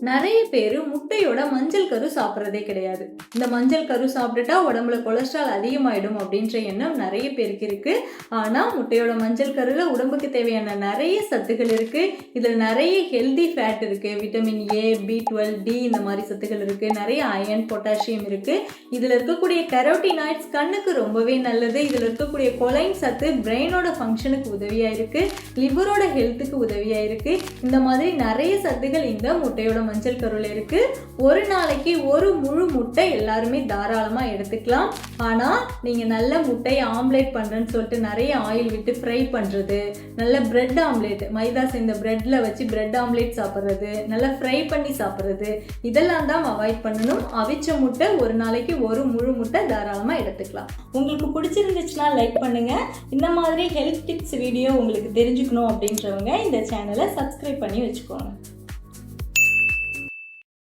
நிறைய பேர் முட்டையோட மஞ்சள் கரு சாப்பிட்றதே கிடையாது. இந்த மஞ்சள் கரு சாப்பிட்டுட்டா உடம்புல கொலஸ்ட்ரால் அதிகமாயிடும் அப்படின்ற எண்ணம் நிறைய பேருக்கு இருக்கு. ஆனால் முட்டையோட மஞ்சள் கருவில் உடம்புக்கு தேவையான நிறைய சத்துக்கள் இருக்கு. இதில் நிறைய ஹெல்தி ஃபேட் இருக்கு. Vitamin A B twelve D இந்த மாதிரி சத்துக்கள் இருக்கு. நிறைய அயன் பொட்டாசியம் இருக்கு. இதில் இருக்கக்கூடிய கரோட்டினாய்ட்ஸ் கண்ணுக்கு ரொம்பவே நல்லது. இதில் இருக்கக்கூடிய கொலைன் சத்து பிரெயினோட ஃபங்க்ஷனுக்கு உதவியாக இருக்கு. லிவரோட ஹெல்த்துக்கு உதவியாக இருக்கு. இந்த மாதிரி நிறைய சத்துக்கள் இந்த முட்டையோட மஞ்சள் கருவில் இருக்கு. ஒரு நாளைக்கு ஒரு முழு முட்டை எல்லாருமே தாராளமாக எடுத்துக்கலாம். ஆனால் நீங்கள் நல்ல முட்டையை ஆம்லேட் பண்ணுறேன்னு சொல்லிட்டு நிறைய ஆயில் விட்டு ஃப்ரை பண்ணுறது நல்ல பிரெட் ஆம்லேட் மைதா சேர்ந்த பிரெட்டில் வச்சு பிரெட் ஆம்லேட் சாப்பிட்றது நல்லா ஃப்ரை பண்ணி சாப்பிட்றது இதெல்லாம் தான் அவாய்ட் பண்ணணும். அவிச்ச முட்டை ஒரு நாளைக்கு ஒரு முழு முட்டை தாராளமாக எடுத்துக்கலாம். உங்களுக்கு பிடிச்சிருந்துச்சுன்னா லைக் பண்ணுங்கள் இந்த மாதிரி ஹெல்த் டிப்ஸ் வீடியோ உங்களுக்கு தெரிஞ்சுக்கணும் அப்படின்றவங்க இந்த சேனலை சப்ஸ்கிரைப் பண்ணி வச்சுக்கோங்க.